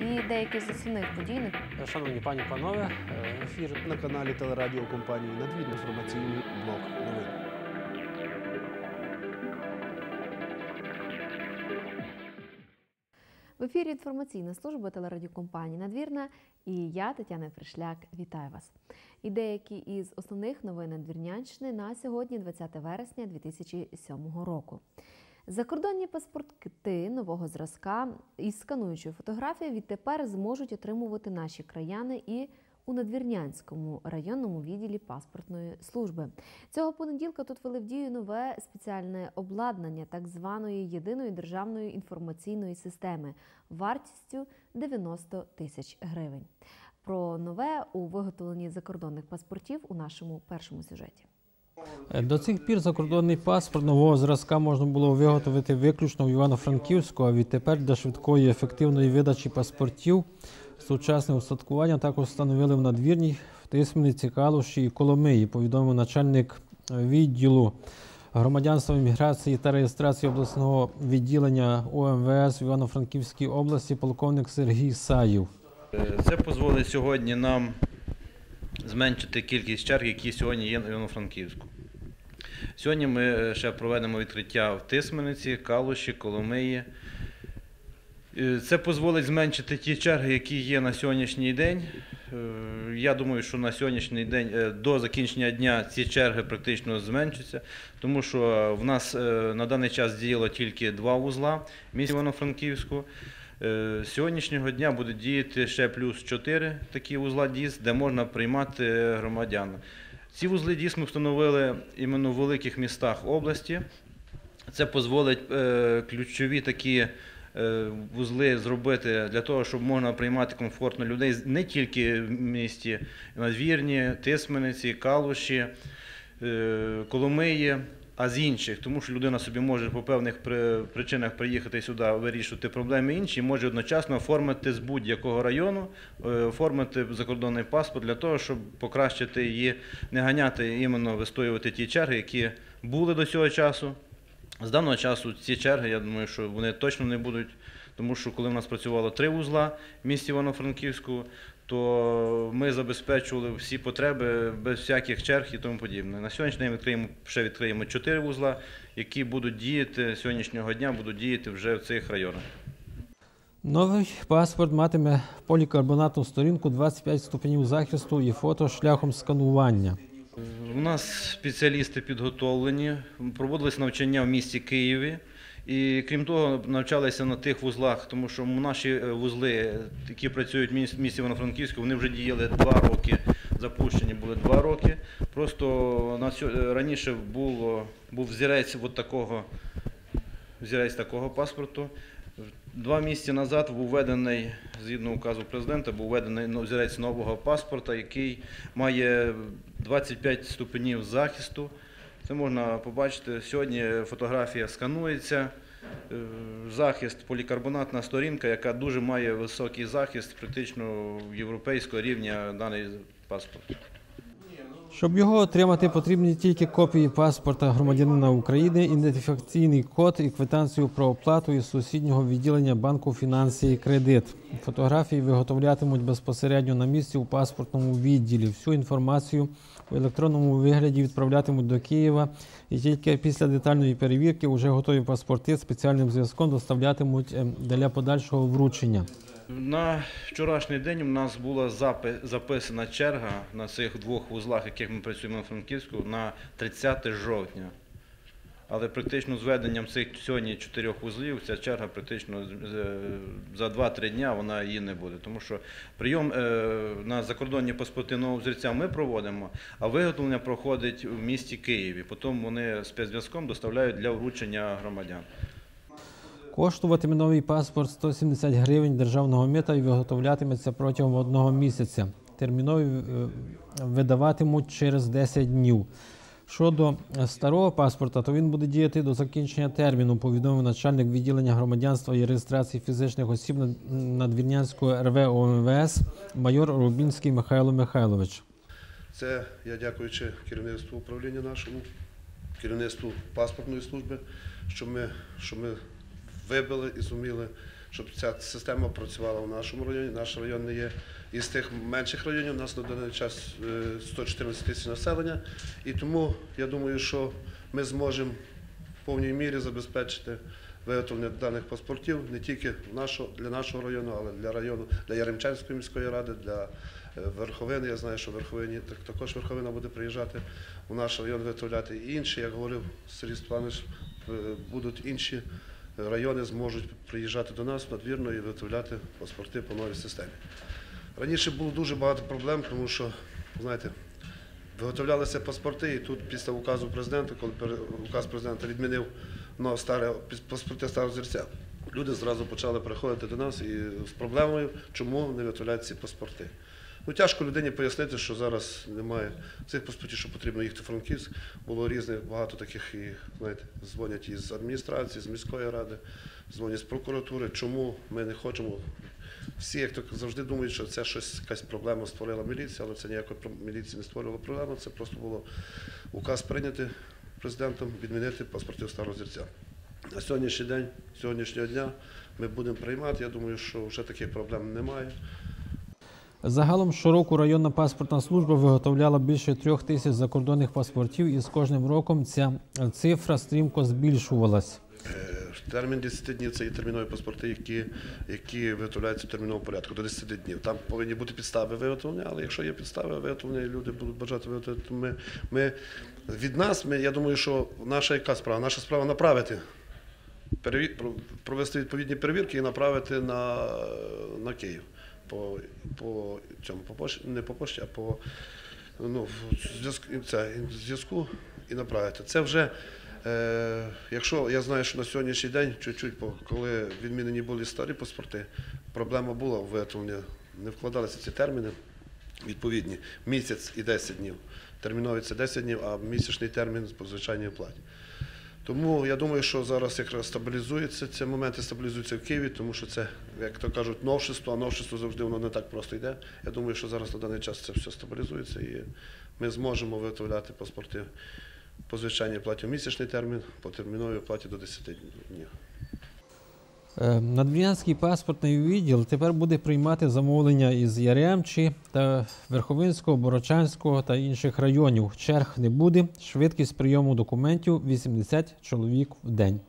і деякі з основних подій Шановні пані панове, е, ефір на каналі телерадіокомпанії «Надвір» інформаційний блок новин. В ефірі інформаційна служба телерадіокомпанії Надвірна і я, Тетяна Пришляк, вітаю вас. І деякі із основних новин Надвірнянщини на сьогодні, 20 вересня 2007 року. Закордонні паспорти нового зразка із скануючою фотографією відтепер зможуть отримувати наші краяни і у Надвірнянському районному відділі паспортної служби. Цього понеділка тут ввели в дію нове спеціальне обладнання так званої єдиної державної інформаційної системи вартістю 90 тисяч гривень. Про нове у виготовленні закордонних паспортів у нашому першому сюжеті. Е, До цих пір закордонний паспорт нового зразка можна було виготовити виключно в Івано-Франківську, а відтепер для швидкої ефективної видачі паспортів сучасне устаткування також встановили в надвірній в Тисмениці, Калуші і Коломиї, повідомив начальник е, відділу громадянства імміграції та реєстрації обласного відділення ОМВС в Івано-Франківській області полковник Сергій Саїв. Е, Це дозволить сьогодні нам зменшити кількість черг, які сьогодні є на Івано-Франківську. Сьогодні ми е, ще проведемо відкриття в Тисмениці, Калуші, Коломиї. Е, Це дозволить зменшити ті черги, які є на сьогоднішній день. Е, Я думаю, що на сьогоднішній день до закінчення дня ці черги практично зменшаться, тому що в нас на даний час діяло тільки два вузла місті Івано-Франківську. Е, з Сьогоднішнього дня буде діяти ще плюс 4 такі вузла ДІС, де можна приймати громадян. Ці вузли ДІС ми встановили іменно в великих містах області. Це дозволить е, ключові такі е, вузли зробити для того, щоб можна приймати комфортно людей не тільки в місті Надвірні, Тисмениці, Калуші, е, Коломиї, а з інших, тому що людина собі може по певних причинах приїхати сюди, вирішувати проблеми інші, може одночасно оформити з будь-якого району, е, оформити закордонний паспорт для того, щоб покращити її, не ганяти іменно вистоювати ті черги, які були до цього часу. З даного часу ці черги, я думаю, що вони точно не будуть, тому що коли в нас працювало три вузла в місті Івано-Франківську, то ми забезпечували всі потреби без всяких черг і тому подібне. На сьогоднішній день відкриємо, ще відкриємо чотири вузла, які будуть діяти сьогоднішнього дня, будуть діяти вже в цих районах. Новий паспорт матиме полікарбонатну сторінку 25 ступенів захисту і фото шляхом сканування. У нас спеціалісти підготовлені, проводились навчання в місті Києві. І крім того, навчалися на тих вузлах, тому що наші е, вузли, які працюють в місті Івано-Франківську, вони вже діяли два роки, запущені були два роки. Просто е, раніше було, був взірець от такого, взірець такого паспорту. Два місяці назад був введений, згідно указу президента, був введений взірець нового паспорта, який має 25 ступенів захисту. Це можна побачити. Сьогодні фотографія сканується. е, Захист, полікарбонатна сторінка, яка дуже має високий захист, практично європейського рівня даний паспорт. Щоб його отримати, потрібні тільки копії паспорта громадянина України, ідентифікаційний код і квитанцію про оплату із сусіднього відділення банку фінанси і кредит. Фотографії виготовлятимуть безпосередньо на місці у паспортному відділі. Всю інформацію в електронному вигляді відправлятимуть до Києва, і тільки після детальної перевірки вже готові паспорти спеціальним зв'язком доставлятимуть ем, для подальшого вручення. На вчорашній день у нас була записана черга на цих двох вузлах, яких ми працюємо на Франківську, на 30 жовтня. Але практично з введенням цих сьогодні чотирьох вузлів ця черга практично за 2-3 дня вона її не буде. Тому що прийом е, на закордонні паспорти нового взірця ми проводимо, а виготовлення проходить в місті Києві. Потім вони спецзв'язком доставляють для вручення громадян. Коштуватиме новий паспорт 170 гривень державного мита і виготовлятиметься протягом одного місяця. Термінові е, видаватимуть через 10 днів. Щодо е, старого паспорта, то він буде діяти до закінчення терміну, повідомив начальник відділення громадянства і реєстрації фізичних осіб Над- Надвірнянського РВ ОМВС майор Рубінський Михайло Михайлович. Це я дякуючи керівництву управління нашому, керівництву паспортної служби, що ми, що ми вибили і зуміли, щоб ця система працювала в нашому районі. Наш район не є із тих менших районів. У нас на даний час е, 114 тисяч населення. І тому я думаю, що ми зможемо в повній мірі забезпечити виготовлення даних паспортів не тільки для нашого району, але для району, для Яремчанської міської ради, для е, Верховини. Я знаю, що Верховині так- також Верховина буде приїжджати у наш район виготовляти. І інші, як говорив Сергій Степанович, е, будуть інші райони зможуть приїжджати до нас надвірно і виготовляти паспорти по новій системі. Раніше було дуже багато проблем, тому що, знаєте, виготовлялися паспорти, і тут після указу президента, коли указ президента відмінив ну, старе, паспорти старого зірця, люди зразу почали приходити до нас і з проблемою, чому не виготовляють ці паспорти. Ну, тяжко людині пояснити, що зараз немає цих паспортів, що потрібно їхати в Франківськ. Було різних, багато таких і, знаєте, дзвонять із адміністрації, з міської ради, дзвонять з прокуратури, чому ми не хочемо. Всі, як то завжди думають, що це щось якась проблема створила міліція, але це ніякої міліції не створювала проблему. Це просто було указ прийняти президентом відмінити паспортів старого зірця. На сьогоднішній день, сьогоднішнього дня ми будемо приймати. Я думаю, що вже таких проблем немає. Загалом щороку районна паспортна служба виготовляла більше трьох тисяч закордонних паспортів, і з кожним роком ця цифра стрімко збільшувалась. Е, Термін 10 днів це є термінові паспорти, які, які виготовляються в терміновому порядку до 10 днів. Там повинні бути підстави виготовлення, але якщо є підстави виготовлення, і люди будуть бажати виготовити, то ми, ми від нас, ми, я думаю, що наша яка справа? Наша справа направити, провести відповідні перевірки і направити на, на Київ. По, по цьому по пошті, не по пошті, а по ну, зв'язку, зв'язку і направити. Це вже, е, якщо я знаю, що на сьогоднішній день, чуть-чуть, коли відмінені були старі паспорти, проблема була в виготовленні, не вкладалися ці терміни відповідні. Місяць і 10 днів. Термінові це 10 днів, а місячний термін по звичайній оплаті. Тому я думаю, що зараз якраз стабілізується, ці моменти стабілізуються в Києві, тому що це, як то кажуть, новшество, а новшество завжди воно не так просто йде. Я думаю, що зараз на даний час це все стабілізується і ми зможемо виготовляти паспорти по звичайній платі в місячний термін, по терміновій платі до 10 днів. Е, Надвірнянський паспортний відділ тепер буде приймати замовлення із Яремчі та Верховинського, Борочанського та інших районів. Черг не буде. Швидкість прийому документів 80 чоловік в день.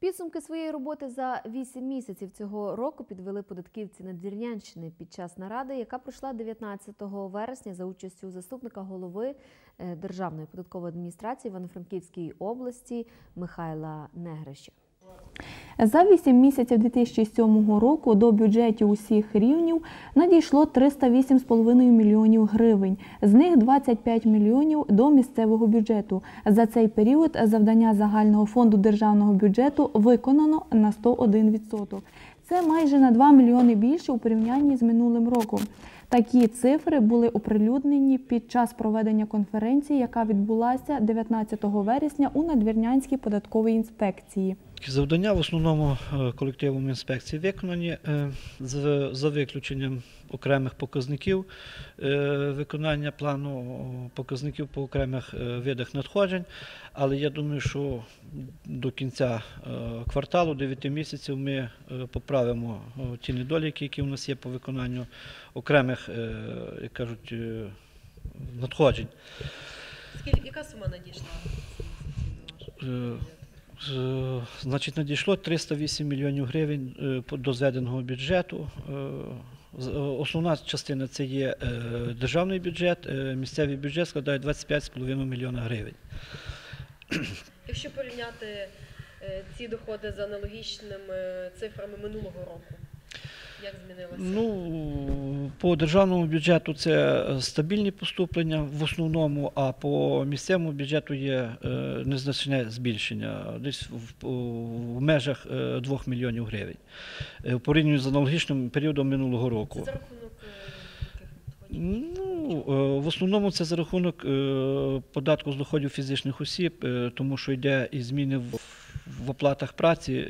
Підсумки своєї роботи за 8 місяців цього року підвели податківці Надвірнянщини під час наради, яка пройшла 19 вересня за участю заступника голови е, Державної податкової адміністрації Івано-Франківської області Михайла Негрища. За 8 місяців 2007 року до бюджетів усіх рівнів надійшло 308,5 мільйонів гривень. З них 25 мільйонів до місцевого бюджету. За цей період завдання загального фонду державного бюджету виконано на 101%. Це майже на 2 мільйони більше у порівнянні з минулим роком. Такі цифри були оприлюднені під час проведення конференції, яка відбулася 19 вересня у Надвірнянській податковій інспекції. Завдання в основному е, колективом інспекції виконані е, за виключенням окремих показників е, виконання плану показників по окремих е, видах надходжень. Але я думаю, що до кінця е, кварталу, 9 місяців, ми поправимо ті недоліки, які у нас є по виконанню окремих, як кажуть, надходжень. Скільки яка сума надійшла? Значить, надійшло 308 мільйонів гривень до зведеного бюджету. Е, Основна частина це є е, державний бюджет, е, місцевий бюджет складає 25,5 мільйона гривень. Якщо порівняти ці доходи з аналогічними цифрами минулого року, як змінилося? Ну, по державному бюджету це е, стабільні поступлення в основному, а по місцевому бюджету є е, незначне збільшення, десь в, в межах е, 2 мільйонів гривень. Порівняно з аналогічним періодом минулого року. Це за рахунок е, надходжень? Ну, е, в основному це за рахунок е, податку з доходів фізичних осіб, е, тому що йде і зміни в в оплатах праці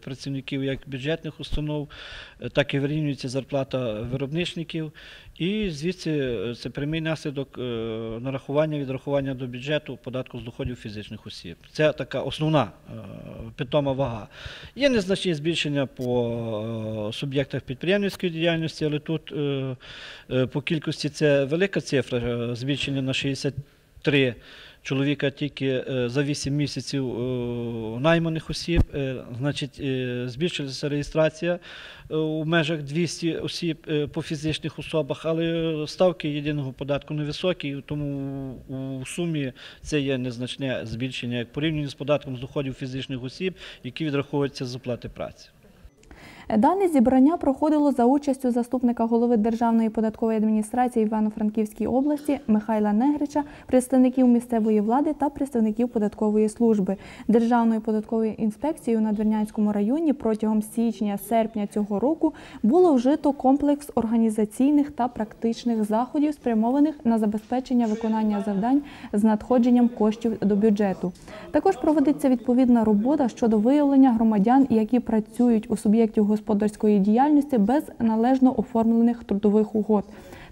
працівників як бюджетних установ, так і вирівнюється зарплата виробничників. І звідси це прямий наслідок нарахування, відрахування до бюджету податку з доходів фізичних осіб. Це така основна питома вага. Є незначні збільшення по суб'єктах підприємницької діяльності, але тут по кількості це велика цифра, е, збільшення на 63 чоловіка тільки е, за 8 місяців е, найманих осіб. Значить, збільшилася реєстрація у межах 200 осіб по фізичних особах, але ставки єдиного податку невисокі, тому у сумі це є незначне збільшення як порівняно з податком з доходів фізичних осіб, які відраховуються з оплати праці. Дане зібрання проходило за участю заступника голови Державної податкової адміністрації Івано-Франківській області Михайла Негрича, представників місцевої влади та представників податкової служби. Державною податковою інспекцією на Двірнянському районі протягом січня-серпня цього року було вжито комплекс організаційних та практичних заходів, спрямованих на забезпечення виконання завдань з надходженням коштів до бюджету. Також проводиться відповідна робота щодо виявлення громадян, які працюють у суб'єкті господарської діяльності без належно оформлених трудових угод.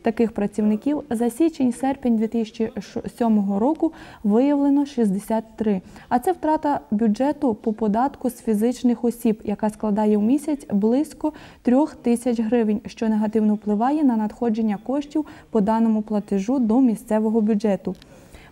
Таких працівників за січень-серпень 2007 року виявлено 63. А це втрата бюджету по податку з фізичних осіб, яка складає в місяць близько 3 тисяч гривень, що негативно впливає на надходження коштів по даному платежу до місцевого бюджету.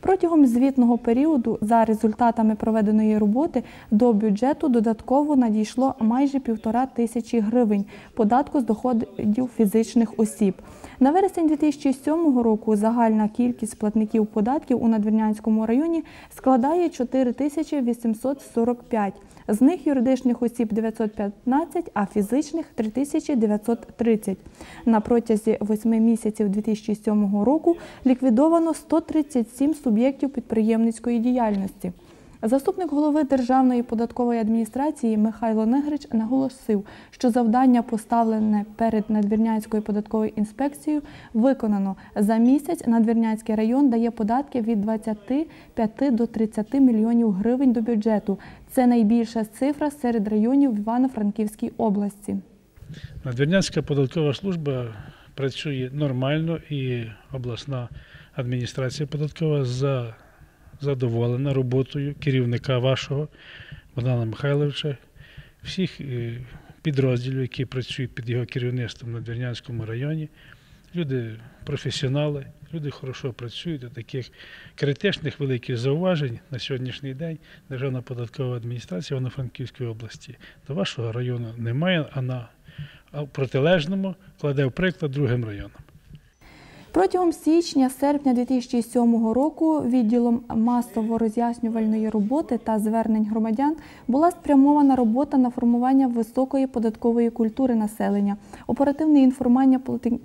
Протягом звітного періоду, за результатами проведеної роботи, до бюджету додатково надійшло майже півтора тисячі гривень податку з доходів фізичних осіб. На вересень 2007 року загальна кількість платників податків у Надвірнянському районі складає 4845. З них юридичних осіб 915, а фізичних 3930. На протязі 8 місяців 2007 року ліквідовано 137 суб'єктів підприємницької діяльності. Заступник голови Державної податкової адміністрації Михайло Негрич наголосив, що завдання, поставлене перед Надвірнянською податковою інспекцією, виконано. За місяць Надвірнянський район дає податки від 25 до 30 мільйонів гривень до бюджету. Це найбільша цифра серед районів в Івано-Франківській області. Надвірнянська податкова служба працює нормально і обласна адміністрація податкова за- задоволена роботою керівника вашого Богдана Михайловича, всіх е, підрозділів, які працюють під його керівництвом на Двірнянському районі. Люди професіонали, люди хорошо працюють. До таких критичних великих зауважень на сьогоднішній день Державна податкова адміністрація Івано-Франківської області до вашого району немає, а на протилежному кладе в приклад другим районам. Протягом січня-серпня 2007 року відділом масово-роз'яснювальної роботи та звернень громадян була спрямована робота на формування високої податкової культури населення, оперативне інформування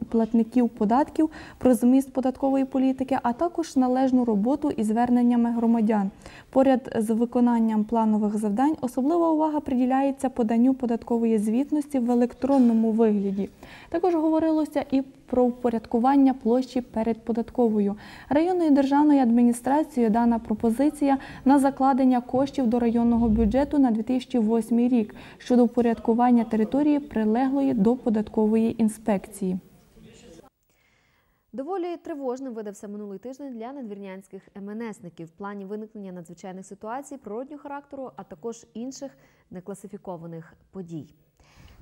платників податків про зміст податкової політики, а також належну роботу із зверненнями громадян. Поряд з виконанням планових завдань особлива увага приділяється поданню податкової звітності в електронному вигляді. Також говорилося і про впорядкування площі перед податковою. Районною державною адміністрацією дана пропозиція на закладення коштів до районного бюджету на 2008 рік щодо впорядкування території, прилеглої до податкової інспекції. Доволі тривожним видався минулий тиждень для надвірнянських МНСників в плані виникнення надзвичайних ситуацій природнього характеру, а також інших некласифікованих подій.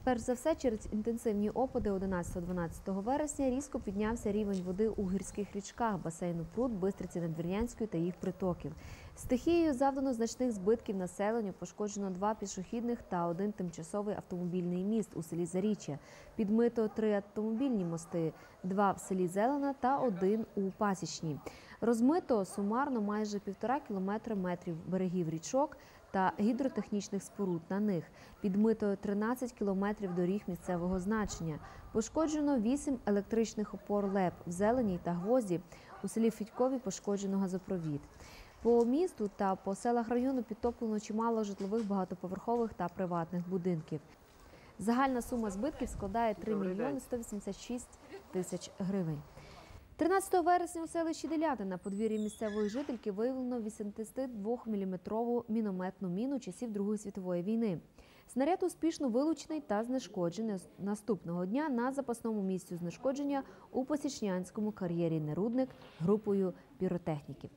Перш за все, через інтенсивні опади 11-12 вересня різко піднявся рівень води у гірських річках басейну пруд, Бистриці Надвірнянської та їх притоків. Стихією завдано значних збитків населенню, пошкоджено два пішохідних та один тимчасовий автомобільний міст у селі Заріччя. Підмито три автомобільні мости, два в селі Зелена та один у Пасічні. Розмито сумарно майже півтора кілометри метрів берегів річок та гідротехнічних споруд на них. Підмито 13 кілометрів доріг місцевого значення. Пошкоджено 8 електричних опор ЛЕП в Зеленій та Гвозді. У селі Федькові пошкоджено газопровід. По місту та по селах району підтоплено чимало житлових багатоповерхових та приватних будинків. Загальна сума збитків складає 3 мільйони 186 тисяч гривень. 13 вересня у селищі Деляти на подвір'ї місцевої жительки виявлено 82-мм мінометну міну часів Другої світової війни. Снаряд успішно вилучений та знешкоджений наступного дня на запасному місцю знешкодження у Посічнянському кар'єрі Нерудник групою піротехніків.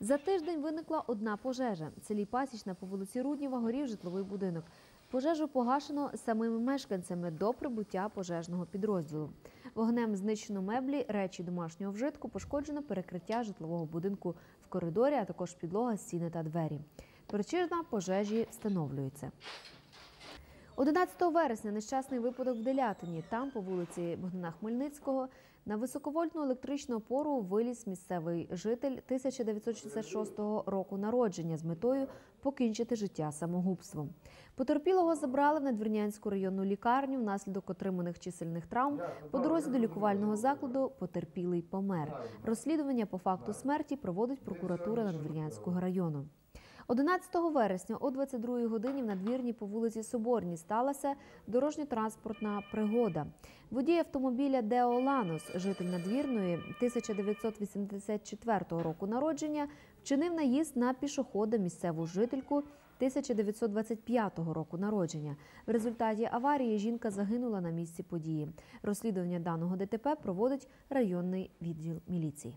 За тиждень виникла одна пожежа. В селі Пасічна по вулиці Рудніва горів житловий будинок. Пожежу погашено самими мешканцями до прибуття пожежного підрозділу. Вогнем знищено меблі, речі домашнього вжитку, пошкоджено перекриття житлового будинку в коридорі, а також підлога, стіни та двері. Причина пожежі встановлюється. 11 вересня нещасний випадок в Делятині. Там, по вулиці Богдана Хмельницького, на високовольтну електричну опору виліз місцевий житель 1966 року народження з метою покінчити життя самогубством. Потерпілого забрали в Надвірнянську районну лікарню внаслідок отриманих чисельних травм. По дорозі до лікувального закладу потерпілий помер. Розслідування по факту смерті проводить прокуратура Надвірнянського району. 11 вересня о 22 годині в надвірні по вулиці Соборній сталася дорожньо-транспортна пригода. Водій автомобіля Део Ланос, житель надвірної 1984 року народження, вчинив наїзд на пішохода місцеву жительку 1925 року народження. В результаті аварії жінка загинула на місці події. Розслідування даного ДТП проводить районний відділ міліції.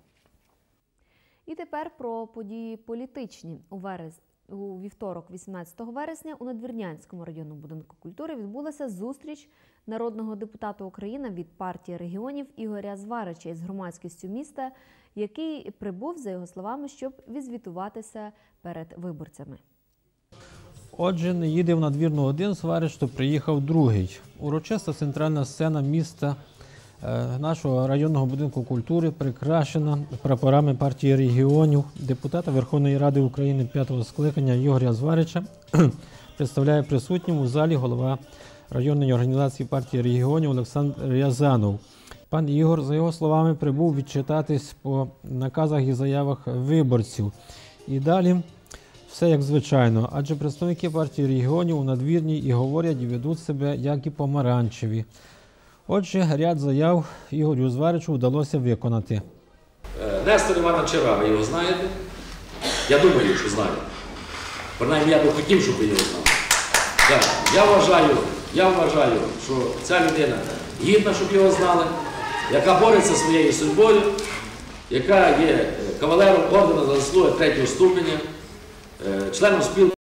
І тепер про події політичні. У верес... у вівторок, 18 вересня, у Надвірнянському районному будинку культури відбулася зустріч народного депутата України від партії регіонів Ігоря Зварича із громадськістю міста, який прибув, за його словами, щоб відзвітуватися перед виборцями. Отже, не їде в надвірну один сварич, то приїхав другий. Урочиста центральна сцена міста нашого районного будинку культури прикрашена прапорами партії регіонів. Депутата Верховної Ради України п'ятого скликання Ігоря Зварича представляє присутнім у залі голова районної організації партії регіонів Олександр Рязанов. Пан Ігор, за його словами, прибув відчитатись по наказах і заявах виборців. І далі все як звичайно, адже представники партії регіонів у надвірній і говорять і ведуть себе як і помаранчеві. Отже, ряд заяв Ігорю Зваричу вдалося виконати. Е, Нестор Іванович Чара, ви його знаєте? Я думаю, що знаєте. Принаймні я би хотів, щоб ви його знали. Я вважаю, я вважаю, що ця людина гідна, щоб його знали, яка бореться своєю судьбою, яка є е, кавалером ордена за заслуги третього ступеня, е, членом спілки.